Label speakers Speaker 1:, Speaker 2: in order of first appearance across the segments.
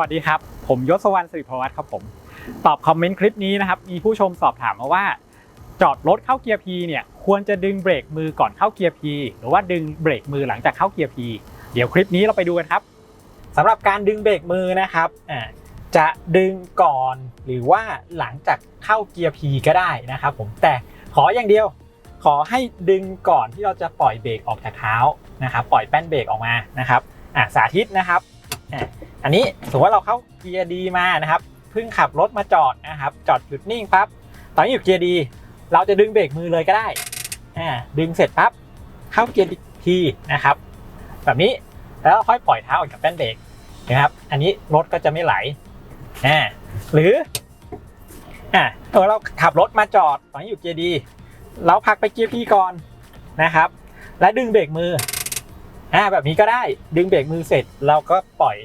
Speaker 1: วัสดีครับ ผมยศวรรณสิริพวัฒน์ครับผม ตอบคอมเมนต์คลิปนี้นะครับ มีผู้ชมสอบถามมาว่า จอดรถเข้าเกียร์ P เนี่ย ควรจะดึงเบรกมือก่อนเข้าเกียร์ P หรือว่าดึงเบรกมือหลังจากเข้าเกียร์ P เดี๋ยวคลิปนี้เราไปดูกันครับสำหรับการดึงเบรกมือนะครับจะดึงก่อนหรือว่าหลังจากเข้าเกียร์ P ก็ได้นะครับผมแต่ขออย่างเดียวขอให้ดึงก่อนที่เราจะปล่อยเบรกออกจากเท้านะครับ ปล่อยแป้นเบรกออกมานะครับอะสาธิตนะครับ อันนี้สมมติว่าเราเข้าเกียร์ดีมานะครับเพิ่งขับรถมาจอดนะครับ จอดหยุดนิ่งปั๊บตอนนี้อยู่เกียร์ดี เราจะดึงเบรกมือเลยก็ได้อ่าดึงเสร็จปั๊บเข้าเกียร์ทีนะครับ แบบนี้แล้วค่อยปล่อยเท้าออกจากแป้นเบรกนะครับ อันนี้รถก็จะไม่ไหลอ่าหรืออ่าเออเราขับรถมาจอดตอนนี้อยู่เกียร์ดี เราพักไปเกียร์พีก่อนนะครับ และดึงเบรกมืออ่าแบบนี้ก็ได้ดึงเบรกมือเสร็จเราก็ปล่อย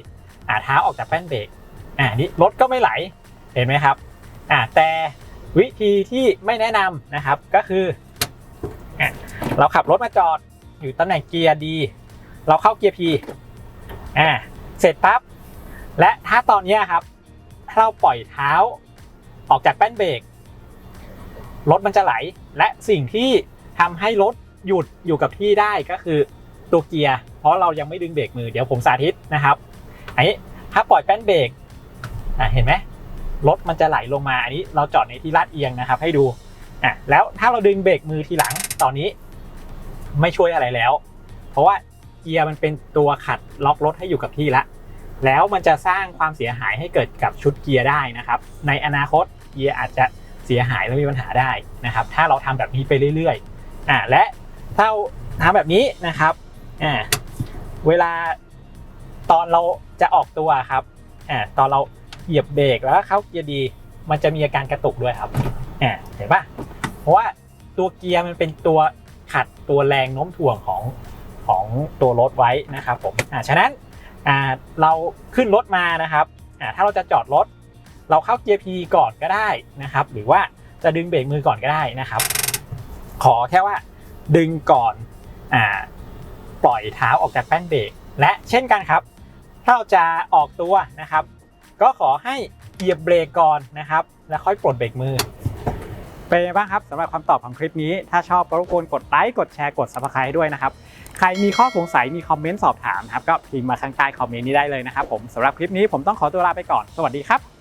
Speaker 1: อ่าเท้าออกจากแป้นเบรกอ่านี่รถก็ไม่ไหลเห็นไหมครับอ่าแต่วิธีที่ไม่แนะนำนะครับก็คืออะเราขับรถมาจอดอยู่ตำแหน่งเกียร์ดีเราเข้าเกียร์พีอ่าเสร็จปั๊บและถ้าตอนนี้ครับถ้าเราปล่อยเท้าออกจากแป้นเบรกรถมันจะไหล และสิ่งที่ทำให้รถหยุดอยู่กับที่ได้ก็คือตัวเกียร์ เพราะเรายังไม่ดึงเบรกมือเดี๋ยวผมสาธิตนะครับ อันนี้ถ้าปล่อยแป้นเบรกเห็นไหมรถมันจะไหลลงมาอันนี้เราจอดในที่ลาดเอียงนะครับ ให้ดูอะแล้วถ้าเราดึงเบรกมือทีหลังตอนนี้ ไม่ช่วยอะไรแล้ว เพราะว่าเกียร์มันเป็นตัวขัดล็อกรถให้อยู่กับที่ละ แล้วมันจะสร้างความเสียหายให้เกิดกับชุดเกียร์ได้นะครับ ในอนาคตเกียร์อาจจะเสียหายและมีปัญหาได้นะครับ ถ้าเราทำแบบนี้ไปเรื่อยๆอ่าและถ้าทำแบบนี้นะครับอ่าเวลาตอนเรา จะออกตัวครับอ่าตอนเราเหยียบเบรกแล้วเข้าเกียร์ดี มันจะมีอาการกระตุกด้วยครับอ่าเห็นปะเพราะว่าตัวเกียร์มันเป็นตัวขัดตัวแรงโน้มถ่วงของของตัวรถไว้นะครับผมอ่าฉะนั้นอ่าเราขึ้นรถมานะครับอ่าถ้าเราจะจอดรถ เราเข้าเกียร์ P ก่อนก็ได้นะครับ หรือว่าจะดึงเบรกมือก่อนก็ได้นะครับ ขอแค่ว่าดึงก่อนอ่าปล่อยเท้าออกจากแป้นเบรกและเช่นกันครับ ถ้าเราจะออกตัวนะครับ ก็ขอให้เหยียบเบรกก่อนนะครับ แล้วค่อยปลดเบรกมือ เป็นไงบ้างครับสำหรับคำตอบของคลิปนี้ ถ้าชอบก็รบกวนกดไลค์กดแชร์กดซับสไครต์ด้วยนะครับ ใครมีข้อสงสัยมีคอมเมนต์สอบถามนะครับก็พิมพ์มาข้างใต้คอมเมนต์นี้ได้เลยนะครับผมสำหรับคลิปนี้ผมต้องขอตัวลาไปก่อนสวัสดีครับ